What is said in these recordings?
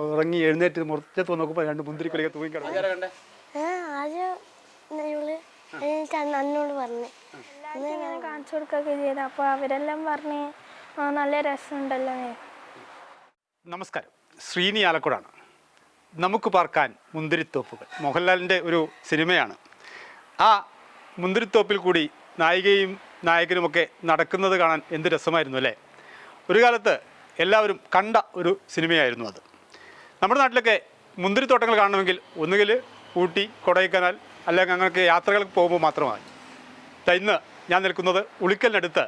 ഉറങ്ങി എഴുന്നേറ്റ് മുറിച്ചത്ത് നോക്കുമ്പോൾ രണ്ട് ആദ്യം എനിക്ക് അന്ന് അന്നോട് പറഞ്ഞു. ഇങ്ങനെ കാണിച്ചു കൊടുക്കുകയൊക്കെ ചെയ്ത്. അപ്പോൾ അവരെല്ലാം പറഞ്ഞ് നല്ല രസമുണ്ടല്ലോ. നമസ്കാരം. ശ്രീനി ആലക്കുടാണ്. നമുക്ക് പാർക്കാൻ മുന്തിരിത്തോപ്പുകൾ. മോഹൻലാലിന്റെ ഒരു സിനിമയാണ്. ആ മുന്തിരിത്തോപ്പിൽ കൂടി നായികയും നായകനുമൊക്കെ നടക്കുന്നത് കാണാൻ എന്ത് രസമായിരുന്നു അല്ലേ? ഒരു കാലത്ത് എല്ലാവരും കണ്ട ഒരു സിനിമയായിരുന്നു അത്. നമ്മുടെ നാട്ടിലൊക്കെ മുന്തിരിത്തോട്ടങ്ങൾ കാണണമെങ്കിൽ ഒന്നുകിൽ ഊട്ടി കൊടൈക്കനാൽ അല്ലെങ്കിൽ അങ്ങനെയൊക്കെ യാത്രകൾക്ക് പോകുമ്പോൾ മാത്രമായി. ഇന്ന് ഞാൻ നിൽക്കുന്നത് ഉളിക്കലിനടുത്ത്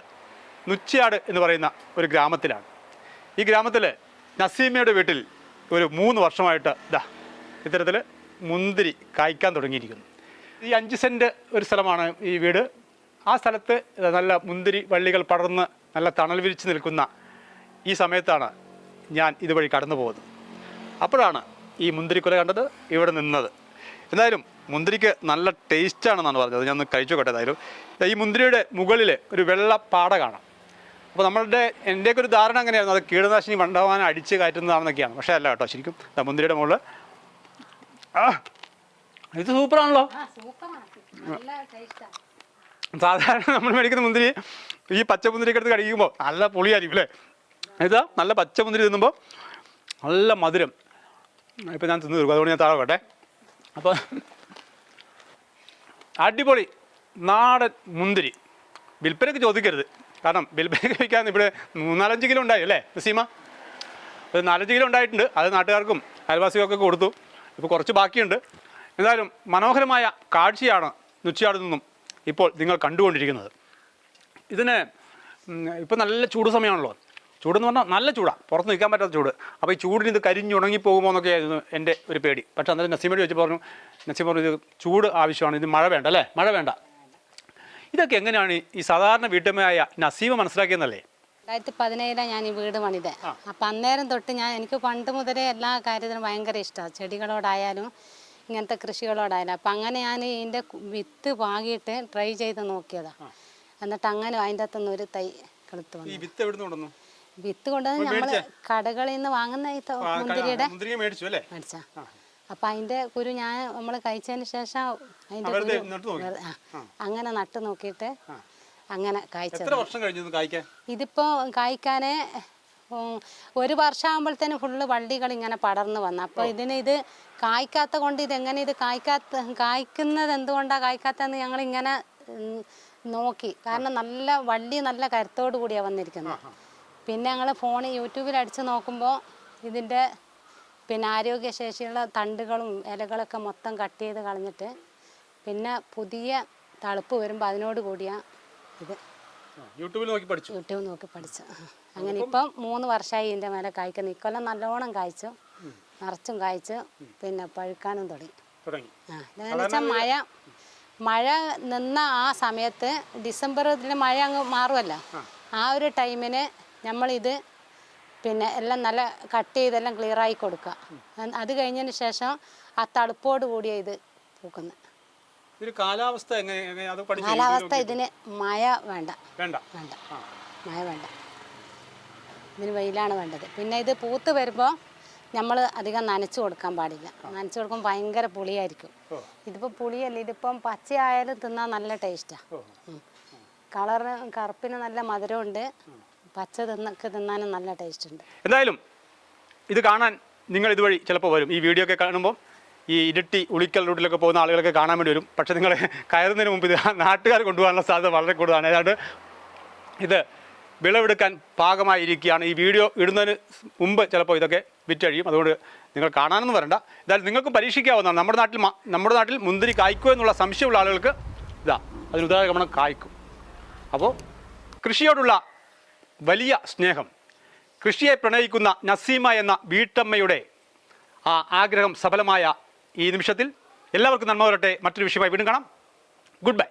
നുച്ചിയാട് എന്ന് പറയുന്ന ഒരു ഗ്രാമത്തിലാണ്. ഈ ഗ്രാമത്തിൽ നസീമയുടെ വീട്ടിൽ ഒരു മൂന്ന് വർഷമായിട്ട് ഇതാ ഇത്തരത്തിൽ മുന്തിരി കായ്ക്കാൻ തുടങ്ങിയിരിക്കുന്നു. ഈ അഞ്ച് സെന്റ് ഒരു സ്ഥലമാണ് ഈ വീട്. ആ സ്ഥലത്ത് നല്ല മുന്തിരി വള്ളികൾ പടർന്ന് നല്ല തണൽ വിരിച്ച് നിൽക്കുന്ന ഈ സമയത്താണ് ഞാൻ ഇതുവഴി കടന്നു പോകുന്നത് അപ്പോഴാണ് ഈ മുന്തിരിക്കുല കണ്ടത് ഇവിടെ നിന്നത്. എന്തായാലും മുന്തിരിക്ക് നല്ല ടേസ്റ്റാണെന്നാണ് പറഞ്ഞത്. ഞാൻ ഒന്ന് കഴിച്ചു നോക്കട്ടെ ഏതായാലും ഈ മുന്തിരിയുടെ മുകളിൽ ഒരു വെള്ള പാട കാണാം. അപ്പോൾ നമ്മളുടെ എന്റെയൊക്കെ ഒരു ധാരണ അങ്ങനെയായിരുന്നു. അത് കീടനാശിനി വണ്ടവാനം അടിച്ച് കയറ്റുന്നതാണെന്നൊക്കെയാണ്. പക്ഷേ അല്ല കേട്ടോ ശരിക്കും മുന്തിരിയുടെ മുകളിൽ ആ ഇത് സൂപ്പറാണല്ലോ. സാധാരണ നമ്മൾ മേടിക്കുന്ന മുന്തിരി ഈ പച്ച മുന്തിരിയൊക്കെ എടുത്ത് കഴിക്കുമ്പോൾ നല്ല പുളിയായിരിക്കും അല്ലേ? ഇത് നല്ല പച്ച മുന്തിരി തിന്നുമ്പോൾ നല്ല മധുരം. ഇപ്പം ഞാൻ തിന്നു തീർക്കും. അതുകൊണ്ട് ഞാൻ താഴെ കേട്ടെ അപ്പോൾ അടിപൊളി നാടൻ മുന്തിരി. വിൽപ്പനയ്ക്ക് ചോദിക്കരുത്. കാരണം വിൽപ്പനയ്ക്ക് വയ്ക്കാൻ ഇവിടെ മൂന്നാലഞ്ച് കിലോ ഉണ്ടായി അല്ലേ നസീമ? ഒരു നാലഞ്ച് കിലോ ഉണ്ടായിട്ടുണ്ട്. അത് നാട്ടുകാർക്കും അയൽവാസികൾക്കൊക്കെ കൊടുത്തു. ഇപ്പോൾ കുറച്ച് ബാക്കിയുണ്ട്. എന്തായാലും മനോഹരമായ കാഴ്ചയാണ് നുച്ചിയാട് നിന്നും ഇപ്പോൾ നിങ്ങൾ കണ്ടുകൊണ്ടിരിക്കുന്നത്. ഇതിന് ഇപ്പം നല്ല ചൂട് സമയമാണല്ലോ. ചൂടെന്ന് പറഞ്ഞാൽ നല്ല ചൂടാണ് പുറത്ത് നിൽക്കാൻ പറ്റാത്ത ചൂട്. അപ്പോൾ ഈ ചൂടിന് ഇത് കരിഞ്ഞുണങ്ങി പോകുമോ എന്നൊക്കെ ആയിരുന്നു എന്റെ ഒരു പേടി. പക്ഷേ അന്നേരം നസീമയോട് ചോദിച്ചു പറഞ്ഞു നസീം പറഞ്ഞു ഇത് ചൂട് ആവശ്യമാണ് ഇത് മഴ വേണ്ട അല്ലേ? മഴ വേണ്ട. ഇതൊക്കെ എങ്ങനെയാണ് ഈ സാധാരണ വീട്ടമ്മയായ നസീമ മനസ്സിലാക്കിയെന്നല്ലേ? രണ്ടായിരത്തി പതിനേഴിലാണ് ഞാൻ ഈ വീട് പണിത്. അപ്പം അന്നേരം തൊട്ട് ഞാൻ എനിക്ക് പണ്ട് മുതലേ എല്ലാ കാര്യത്തിനും ഭയങ്കര ഇഷ്ടമാണ് ചെടികളോടായാലും ഇങ്ങനത്തെ കൃഷികളോടായാലും. അപ്പം അങ്ങനെ ഞാൻ ഇതിന്റെ വിത്ത് വാങ്ങിയിട്ട് ട്രൈ ചെയ്ത് നോക്കിയതാണ് എന്നിട്ട് അങ്ങനെ അതിന്റെ അകത്തുനിന്ന് ഒരു തൈ കളുത്ത് ഈ വന്നു. വിത്ത് എവിടെ വിത്ത് കൊണ്ടുവന്ന് നമ്മൾ കടകളിൽ നിന്ന് വാങ്ങുന്ന ഈ ത- മുന്തിരിയുടെ മുന്തിരിങ്ങ മേടിച്ചു അല്ലേ? മേടിച്ച. അപ്പൊ അതിന്റെ കുരു ഞാൻ നമ്മൾ കഴിച്ചതിന് ശേഷം അതിന്റെ വെറുതെ കുരു നട്ട് നോക്കി? വെറു- ആ, അങ്ങനെ നട്ട് നോക്കിയിട്ട് അങ്ങനെ കായ്ച്ചത് എത്ര വർഷം കഴിഞ്ഞു ഇത് കായ്ക്കാൻ? ഇതിപ്പോൾ കായ്ക്കാൻ ഒരു വർഷമാകുമ്പോഴത്തേനും ഫുള്ള് വള്ളികൾ ഇങ്ങനെ പടർന്നു വന്നു. അപ്പൊ ഇതിന് ഇത് കായ്ക്കാത്ത കൊണ്ട് ഇതെങ്ങനെ ഇത് കായ്ക്കാത്ത കായ്ക്കുന്നത് എന്തുകൊണ്ടാ കായ്ക്കാത്തതെന്ന് ഞങ്ങൾ ഇങ്ങനെ ഉം, നോക്കി. കാരണം നല്ല വള്ളി നല്ല കരുത്തോടു കൂടിയാ വന്നിരിക്കുന്നത്. പിന്നെ ഞങ്ങൾ ഫോൺ യൂട്യൂബിൽ അടിച്ച് നോക്കുമ്പോൾ ഇതിന്റെ പിന്നെ ആരോഗ്യശേഷിയുള്ള തണ്ടുകളും ഇലകളൊക്കെ മൊത്തം കട്ട് ചെയ്ത് കളഞ്ഞിട്ട് പിന്നെ പുതിയ തളുപ്പ് വരുമ്പോൾ അതിനോട് കൂടിയ ഇത്. യൂട്യൂബിൽ നോക്കി പഠിച്ചു. യൂട്യൂബിൽ നോക്കി പഠിച്ചു. അങ്ങനെ ഇപ്പം മൂന്ന് വർഷമായി ഇതിന്റെ മേലെ കായ്ക്കുന്നു. ഇക്കൊല്ലം നല്ലോണം കായ്ച്ചു. നിറച്ചും കായ്ച്ചു. പിന്നെ പഴുക്കാനും തുടങ്ങി. ആ വെച്ചാൽ മഴ മഴ നിന്ന ആ സമയത്ത് ഡിസംബർ ഇതിൽ മഴ അങ്ങ് മാറുമല്ലോ ആ ഒരു ടൈമിന് നമ്മളിത് പിന്നെ എല്ലാം നല്ല കട്ട് ചെയ്തെല്ലാം ക്ലിയറായി കൊടുക്കുക. അത് കഴിഞ്ഞതിന് ശേഷം ആ തണുപ്പോട് കൂടിയ ഇത് പൂക്കുന്നത് കാലാവസ്ഥ കാലാവസ്ഥ ഇതിന് മഴ വേണ്ട. വേണ്ട. വേണ്ട. മഴ വേണ്ട. ഇതിന് വെയിലാണ് വേണ്ടത്. പിന്നെ ഇത് പൂത്ത് വരുമ്പോൾ നമ്മൾ അധികം നനച്ചു കൊടുക്കാൻ പാടില്ല. നനച്ചു കൊടുക്കുമ്പോൾ ഭയങ്കര പുളിയായിരിക്കും. ഇതിപ്പോൾ പുളിയല്ല ഇതിപ്പം പച്ചയായാലും തിന്നാൻ നല്ല ടേസ്റ്റാണ് കളറിന് കറുപ്പിന് നല്ല മധുരമുണ്ട്. പച്ച തിന്നൊക്കെ തിന്നാനും നല്ല ടേസ്റ്റ് ഉണ്ട്. എന്തായാലും ഇത് കാണാൻ നിങ്ങൾ ഇതുവഴി ചിലപ്പോൾ വരും. ഈ വീഡിയോ ഒക്കെ കാണുമ്പോൾ ഈ ഇരട്ടി ഉളിക്കൽ റൂട്ടിലൊക്കെ പോകുന്ന ആളുകളൊക്കെ കാണാൻ വേണ്ടി വരും. പക്ഷേ നിങ്ങൾ കയറുന്നതിന് മുമ്പ് ഇത് നാട്ടുകാർ കൊണ്ടുപോകാനുള്ള സാധ്യത വളരെ കൂടുതലാണ്. ഏതാണ്ട് ഇത് വിളവെടുക്കാൻ പാകമായിരിക്കുകയാണ് ഈ വീഡിയോ ഇടുന്നതിന് മുമ്പ് ചിലപ്പോൾ ഇതൊക്കെ വിറ്റഴിയും. അതുകൊണ്ട് നിങ്ങൾ കാണാനൊന്നും വരണ്ട. എന്തായാലും നിങ്ങൾക്കും പരീക്ഷിക്കാവുന്നതാണ്. നമ്മുടെ നാട്ടിൽ നമ്മുടെ നാട്ടിൽ മുന്തിരി കായ്ക്കുമോ എന്നുള്ള സംശയമുള്ള ആളുകൾക്ക് ഇതാ അതിന് ഉദാഹരണം കായ്ക്കും. അപ്പോൾ കൃഷിയോടുള്ള വലിയ സ്നേഹം. കൃഷിയെ പ്രണയിക്കുന്ന നസീമ എന്ന വീട്ടമ്മയുടെ ആ ആഗ്രഹം സഫലമായ ഈ നിമിഷത്തിൽ എല്ലാവർക്കും നന്മ വരട്ടെ. മറ്റൊരു വിഷയമായി വീണ്ടും കാണാം. Good bye